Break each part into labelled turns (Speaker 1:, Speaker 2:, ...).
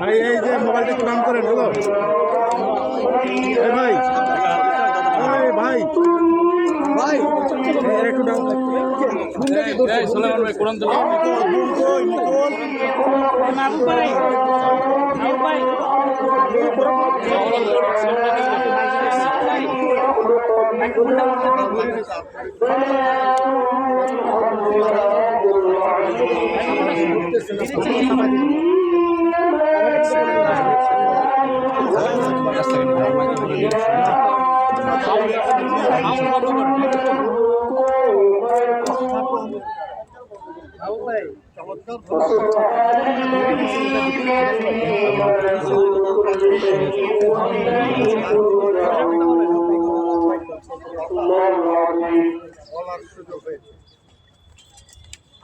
Speaker 1: ভাই এই যে মোবাইলটা একটু নাম করেন হলো ভাই ভাই। ভাই। একটু
Speaker 2: বলার সুযোগ হয়েছে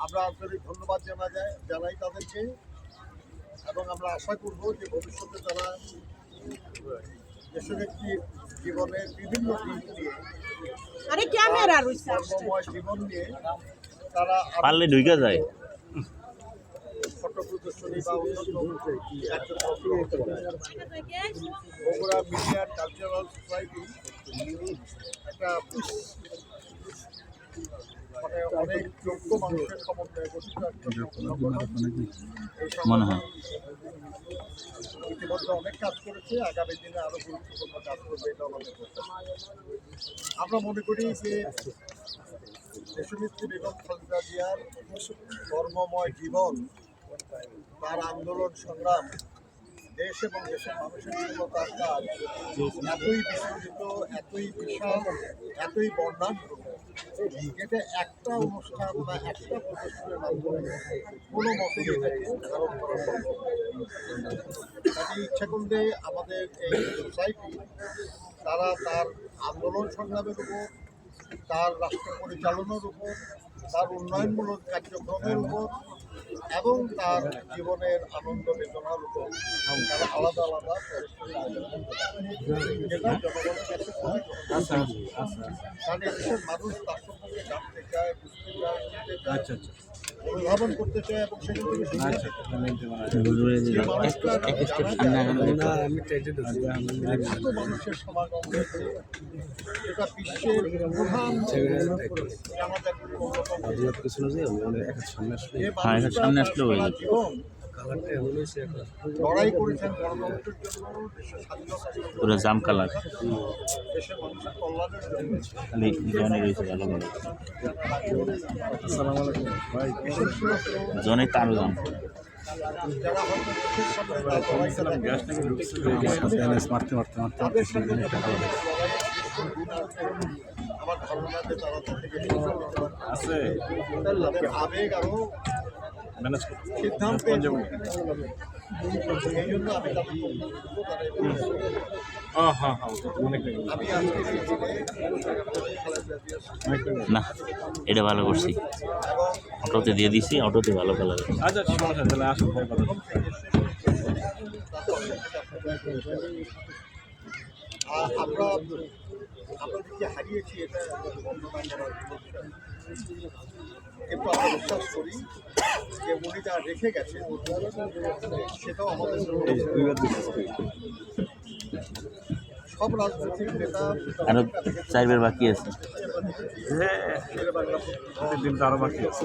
Speaker 2: আমরা আন্তরিক ধন্যবাদ জানা যায় জানাই তাদেরকে। এবং আমরা আশা করব যে ভবিষ্যতে তারা দেশনেত্রীর জীবনের বিভিন্ন দিক নিয়ে জীবন নিয়ে তারা
Speaker 3: পারলে ঢুকে যায়।
Speaker 2: ফটো প্রদর্শনী বা বগুড়া মিডিয়া কালচারাল সোসাইটি একটা মানে অনেক যোগ্য মানুষের সমন্বয়ে গঠিত।
Speaker 3: মনে হয়
Speaker 2: ইতিমধ্যে অনেক কাজ করেছে আগামী দিনে আরও গুরুত্বপূর্ণ কাজ করবে এটা আমাদের আমরা মনে করি যে দেশনেত্রী বেগম খালেদা জিয়ার কর্মময় জীবন তার আন্দোলন সংগ্রাম দেশ এবং দেশের মানুষের জন্য তার কাজ এতই বিস্তৃত এতই বিশাল এতই বর্ণাঢ্য এটা একটা অনুষ্ঠান বা একটা প্রতিষ্ঠানের মাধ্যমে কোনো মতে এটাকে ধারণ করা সম্ভব। কাজে ইচ্ছা করলে আমাদের এই সোসাইটি তারা তার আন্দোলন সংগ্রামের উপর, তার রাষ্ট্র পরিচালনার উপর, তার উন্নয়নমূলক কার্যক্রমের উপর এবং তার জীবনের আনন্দ বেদনার উপর তারা আলাদা আলাদা। যেটা জনগণের কাছে কারণ এদেশের মানুষ তার সম্পর্কে জানতে চায় বুঝতে চায় আচ্ছা চায় অনুধাবন করতে চায় এবং সেখান থেকে শিখতে যে মানুষটা এত মানুষের সমাগম এটা বিশ্বের প্রধান জানাজাগুলির অন্যতম যে
Speaker 3: হ্যাঁ, এটার সামনে আসলে হয়ে যেত।
Speaker 2: জীবন লড়াই করেছেন গণতন্ত্রের জন্য দেশের
Speaker 3: পুরো জাম কালার।
Speaker 2: দেশের মানুষের কল্যাণের জন্য।
Speaker 3: খালি জনে রয়েছে ভালো জাম।
Speaker 2: তার
Speaker 1: মারতে মারতে মারতে
Speaker 2: থেকে
Speaker 1: আছে
Speaker 2: আবেগ আরও
Speaker 1: ম্যানেজ হ্যাঁ হ্যাঁ
Speaker 2: জিয়ার
Speaker 3: না এটা ভালো করছি। অটোতে দিয়ে দিছি অটোতে ভালো কালার
Speaker 1: আচ্ছা সমস্যা তাহলে আসুন
Speaker 2: আমরা আপনাদেরকে হারিয়েছি এটা। কিন্তু আমরা বিশ্বাস করি যে উনি যা রেখে গেছে সেটাও আমাদের সব রাজনৈতিক নেতা
Speaker 3: আরও চারবার বাকি আছে।
Speaker 1: দিন তো আরও বাকি আছে।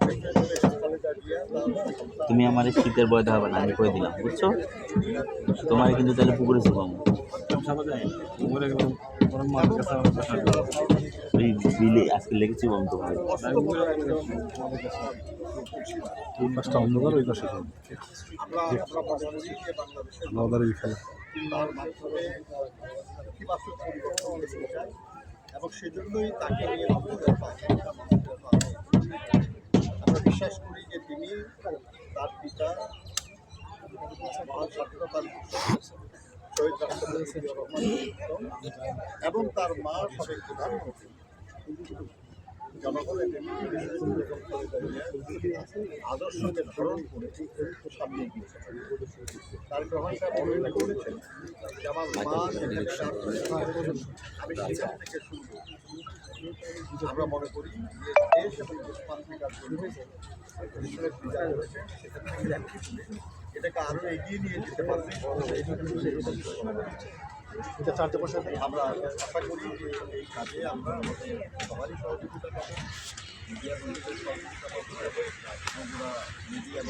Speaker 3: তুমি আমার এই শীতের বয় দেওয়া হবে না আমি কয়ে দিলাম বুঝছ? তোমার কিন্তু তাহলে পুকুরে। ওই বিলে আজকে লেগেছি বম তোমার
Speaker 1: অন্ধকার ওই পাশে খেলা।
Speaker 2: এবং সেজন্যই তাকে নিয়ে এবং তার মা সাবেক প্রধানমন্ত্রী। জনগণের নেতৃত্বে বিশেষ করে আদর্শকে ধারণ করে সামনে গিয়েছে তার সাহেব অভিযোগ করেছেন যে আমার মা আমি সেখান থেকে শুনব। আমরা মনে করি যে দেশ এবং ঈশ্বরের করেছে সেখান থেকে এটাকে আরও এগিয়ে নিয়ে যেতে পারবে
Speaker 1: এটা চারটে বছর
Speaker 2: আমরা আশা করি যে এই কাজে আমরা সবারই সহযোগিতা পাবো মিডিয়া বন্ধুদের সহযোগিতা পাবো এবং মিডিয়া।